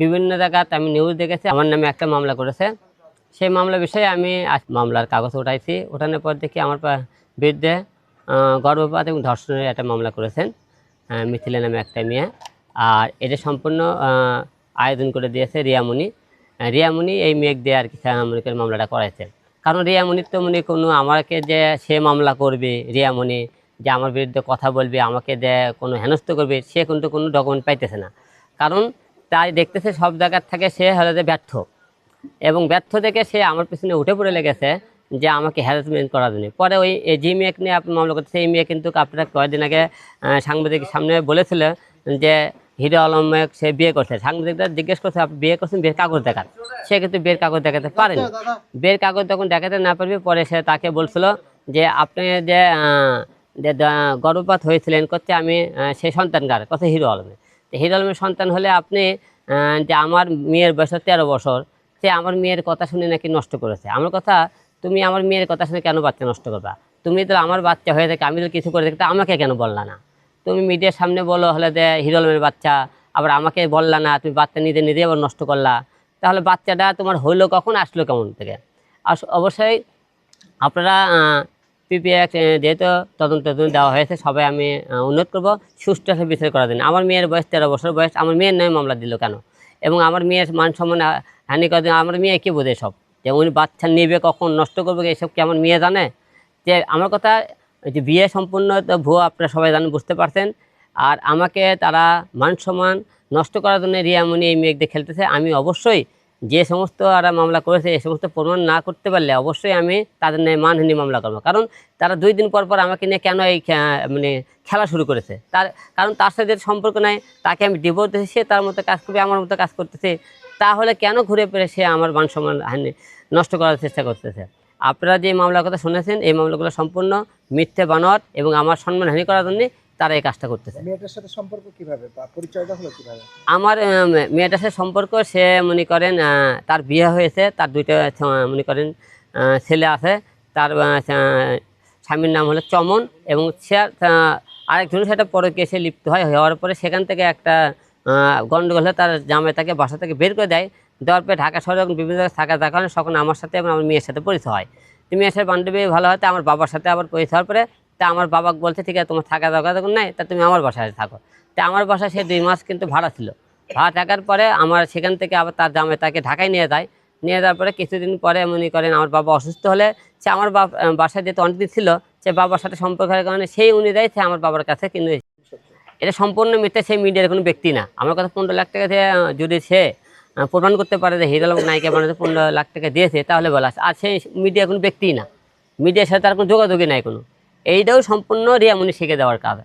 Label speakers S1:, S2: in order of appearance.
S1: বিভিন্ন জায়গাতে আমি নিউজ দেখেছি, আমার নামে একটা মামলা করেছে। সেই মামলা বিষয়ে আমি মামলার কাগজ উঠাইছি। ওঠানোর পর দেখি আমার বিরুদ্ধে গর্ভপাত এবং ধর্ষণের একটা মামলা করেছেন মিথিলা নামে একটা মেয়ে। আর এটা সম্পূর্ণ আয়োজন করে দিয়েছে রিয়ামণি রিয়ামণি এই মেয়েক দিয়ে আর কি মনে মামলাটা করাইছে। কারণ রিয়ামণির তো মনে কোনো আমাকে যে সে মামলা করবে রিয়ামণি যে আমার বিরুদ্ধে কথা বলবে, আমাকে যে কোনো হেনস্থ করবে, সে কিন্তু কোনো ডকুমেন্ট পাইতেছে না। কারণ তাই দেখতেছে সব জায়গার থেকে সে যে ব্যর্থ। এবং ব্যর্থ থেকে সে আমার পিছনে উঠে পড়ে লেগেছে যে আমাকে হ্যারাসমেন্ট করার জন্য। পরে ওই যে মেয়েকে নিয়ে আপনি মামলা করতে সেই মেয়ে কিন্তু আপনারা কয়েকদিন আগে আহ, সাংবাদিক সামনে বলেছিল যে হিরো আলমেক সে বিয়ে করছে। সাংবাদিকরা জিজ্ঞেস করছে আপনি বিয়ে করছেন? বিয়ের কাগজ দেখান। সে কিন্তু বিয়ের কাগজ দেখাতে পারেনি। বিয়ের কাগজ তখন দেখাতে না পারবে পরে সে তাকে বলছিল যে আপনি যে গর্ভপাত হয়েছিলেন করতে আমি সেই সন্তান কার কথা হিরো আলমে হিরো সন্তান হলে আপনি যে আমার মেয়ের বয়স তেরো বছর, সে আমার মেয়ের কথা শুনে নাকি নষ্ট করেছে। আমার কথা, তুমি আমার মেয়ের কথা শুনে কেন বাচ্চা নষ্ট করবা? তুমি তো আমার বাচ্চা হয়ে থাকে আমি তো কিছু করে থাকি আমাকে কেন বললা না? তুমি মিডিয়ার সামনে বলো, হলে দে হিরো বাচ্চা, আবার আমাকে বললা না, তুমি বাচ্চা নিজে নিজে আবার নষ্ট করলা। তাহলে বাচ্চাটা তোমার হইল কখন, আসলো কেমন থেকে? অবশ্যই আপনারা পিপিএক্স যেহেতু তদন্ত দেওয়া হয়েছে, সবাই আমি অনুরোধ করব একটা বিচার করার জন্য। আমার মেয়ের বয়স তেরো বছর বয়স, আমার মেয়ের নামে মামলা দিল কেন? এবং আমার মেয়ের মান সম্মান হানি করে দিল। আমার মেয়ে কি বোঝে সব যে উনি বাচ্চা নেবে কখন, নষ্ট করবে এসব কি আমার মেয়ে জানে? যে আমার কথা যে বিয়ে সম্পূর্ণ তো ভুয়ো, আপনারা সবাই জানেন, বুঝতে পারছেন। আর আমাকে তারা মান সম্মান নষ্ট করার জন্য রিয়ামণি এই মেয়েদের খেলতেছে, আমি অবশ্যই যে সমস্ত আর মামলা করেছে এই সমস্ত প্রমাণ না করতে পারলে অবশ্যই আমি তাদের নিয়ে মানহানি মামলা করব। কারণ তারা দুই দিন পর পর আমাকে নিয়ে কেন এই মানে খেলা শুরু করেছে? তার, কারণ তার সাথে সম্পর্ক নাই, তাকে আমি ডিভোর্স দিয়েছি সে তার মতো কাজ করবে আমার মতো কাজ করতেছে, তাহলে কেন ঘুরে ফিরে সে আমার মান সম্মান হানি, নষ্ট করার চেষ্টা করতেছে? আপনারা যে মামলার কথা শুনেছেন, এই মামলাগুলো সম্পূর্ণ মিথ্যে বানোয়ার এবং আমার সম্মান হানি করার জন্য তারা এই কাজটা করতেছে।
S2: মেয়েটার সাথে সম্পর্ক কীভাবে পরিচয়টা হলো কীভাবে?
S1: আমার মেয়েটার সাথে সম্পর্ক সে মনে করেন তার বিয়ে হয়েছে তার দুইটা মনে করেন ছেলে আছে তার স্বামীর নাম হলো চমন এবং সে আরেকজন সেটা পরে কেসে লিপ্ত হয় হওয়ার পরে সেখান থেকে একটা গন্ডগোল হলে তার জামাই তাকে বাসা থেকে বের করে দেয় দেওয়ার পরে ঢাকা শহরে যখন বিভিন্ন জায়গায় থাকা থাকা হয় তখন আমার সাথে এবং আমার মেয়ের সাথে পরিচয় হয়। মেয়ের সাথে বান্ধবী ভালো হয় আমার বাবার সাথে আবার পরিচয় হওয়ার পরে তা আমার বাবা বলছে, ঠিক আছে, তোমার থাকা দরকার তখন নাই, তা তুমি আমার বাসায় থাকো। তা আমার বাসায় সে দুই মাস কিন্তু ভাড়া ছিল। ভাড়া থাকার পরে আমার সেখান থেকে আবার তার জামাই তাকে ঢাকায় নিয়ে যায়। নিয়ে যাওয়ার পরে কিছুদিন পরে মনে করেন আমার বাবা অসুস্থ হলে সে আমার বাসায় যেহেতু অনেকদিন ছিল, সে বাবার সাথে সম্পর্কের কারণে সেই অনুযায়ী সে আমার বাবার কাছে কিন্তু এটা সম্পূর্ণ মিথ্যা সেই মিডিয়ার কোনো ব্যক্তি না। আমার কথা পনেরো লাখ টাকা দিয়ে যদি সে প্রমাণ করতে পারে যে হিরো আলম নায়িকা বানাতে পনেরো লাখ টাকা দিয়েছে, তাহলে বলা। আর সেই মিডিয়া কোনো ব্যক্তি না। মিডিয়ার সাথে তার কোনো যোগাযোগই নাই কোনো। এইটাও সম্পূর্ণ রিয়ামনি শিখে দেওয়ার কাজ।